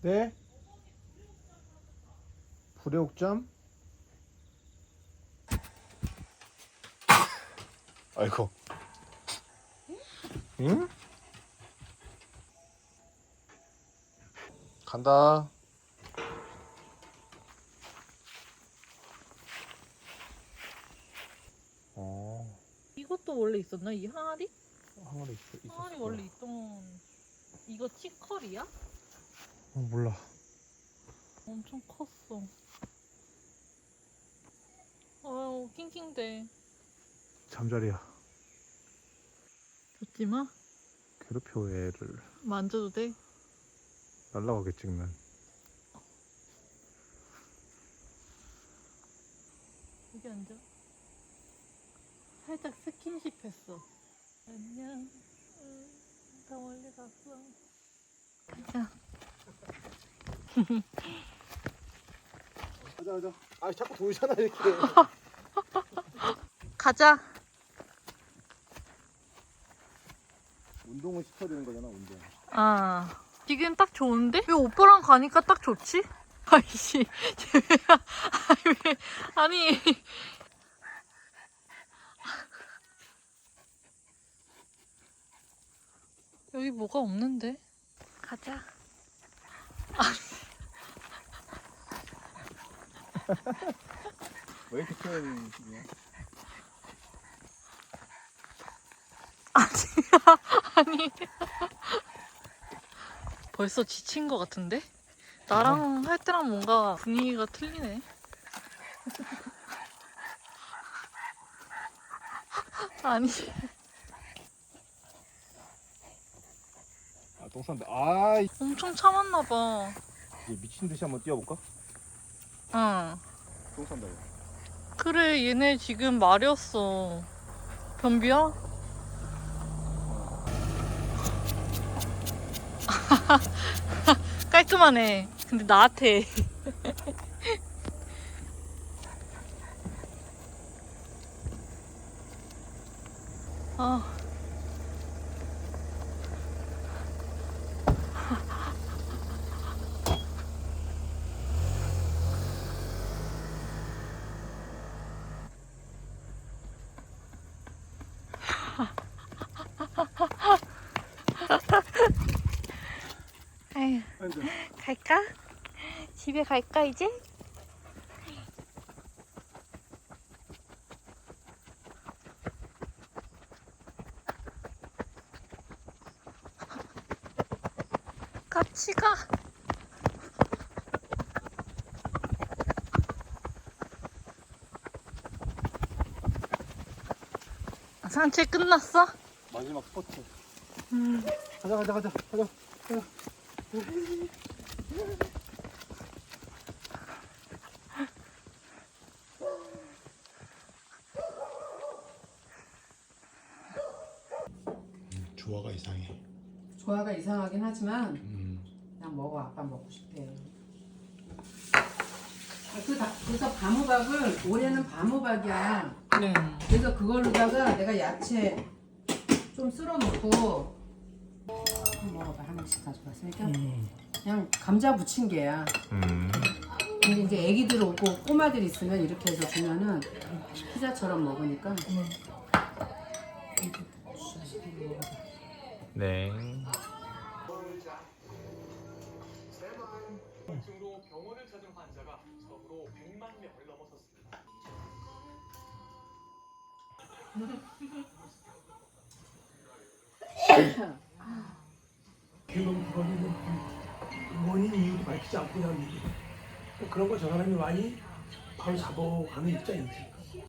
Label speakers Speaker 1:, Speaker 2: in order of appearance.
Speaker 1: 네? 불의 옥잠? 아이고. 응? 간다. 어,
Speaker 2: 이것도 원래 있었나? 이 항아리?
Speaker 1: 항아리 있어.
Speaker 2: 항아리. 원래 있던 이거 치컬이야?
Speaker 1: 어, 몰라.
Speaker 2: 엄청 컸어. 아유 낑낑대.
Speaker 1: 잠자리야.
Speaker 2: 좋지 마.
Speaker 1: 괴롭혀 애를.
Speaker 2: 만져도 돼?
Speaker 1: 날라가겠지 그러면.
Speaker 2: 여기 앉아. 살짝 스킨십 했어. 안녕. 응, 다 멀리 갔어. 가자.
Speaker 1: 가자 가자. 아 자꾸 돌잖아 이렇게.
Speaker 2: 가자.
Speaker 1: 운동을 시켜야 되는 거잖아 운동.
Speaker 2: 아. 지금 딱 좋은데? 왜 오빠랑 가니까 딱 좋지? 아이씨. 아니, 왜. 아니. 여기 뭐가 없는데? 가자.
Speaker 1: 왜 이렇게 표현이 지금?
Speaker 2: 아니. 벌써 지친 것 같은데? 나랑 할 때랑 뭔가 분위기가 틀리네. 아니.
Speaker 1: 아똥 싼다. 아 이-
Speaker 2: 엄청 참았나봐.
Speaker 1: 이제 미친 듯이 한번 뛰어볼까?
Speaker 2: 응.
Speaker 1: 똥 싼다 이거.
Speaker 2: 그래, 얘네 지금 말이었어. 변비야? 깔끔하네. 근데 나한테. 아. 아휴,
Speaker 1: 앉아.
Speaker 2: 갈까? 집에 갈까, 이제? 같이 가. 산책 끝났어?
Speaker 1: 마지막 스포츠.
Speaker 2: 음.
Speaker 1: 가자 가자 가자 가자. 가자. 조화가 이상해.
Speaker 3: 조화가 이상하긴 하지만
Speaker 1: 음.
Speaker 3: 그냥 먹어 아빠 먹고 싶대. 아, 그 다- 그래서 밤호박을 올해는 밤호박이야.
Speaker 2: 네.
Speaker 3: 그래서 그걸로다가 내가 야채 좀 쓸어 놓고 먹어봐 하나씩 가져갔으니까 그냥 감자 부친 게야.
Speaker 1: 음.
Speaker 3: 근데 이제 애기들 오고 꼬마들 있으면 이렇게 해서 주면은 피자처럼 먹으니까
Speaker 1: 네.
Speaker 4: 중으로 병원을 찾은 환자가 처음으로 100만 명을 넘어섰습니다.
Speaker 5: 결국 그거는 원인 이유도 밝히지 않고 그냥 그런 거 저 사람이 많이 바로 잡아가는 입장이지.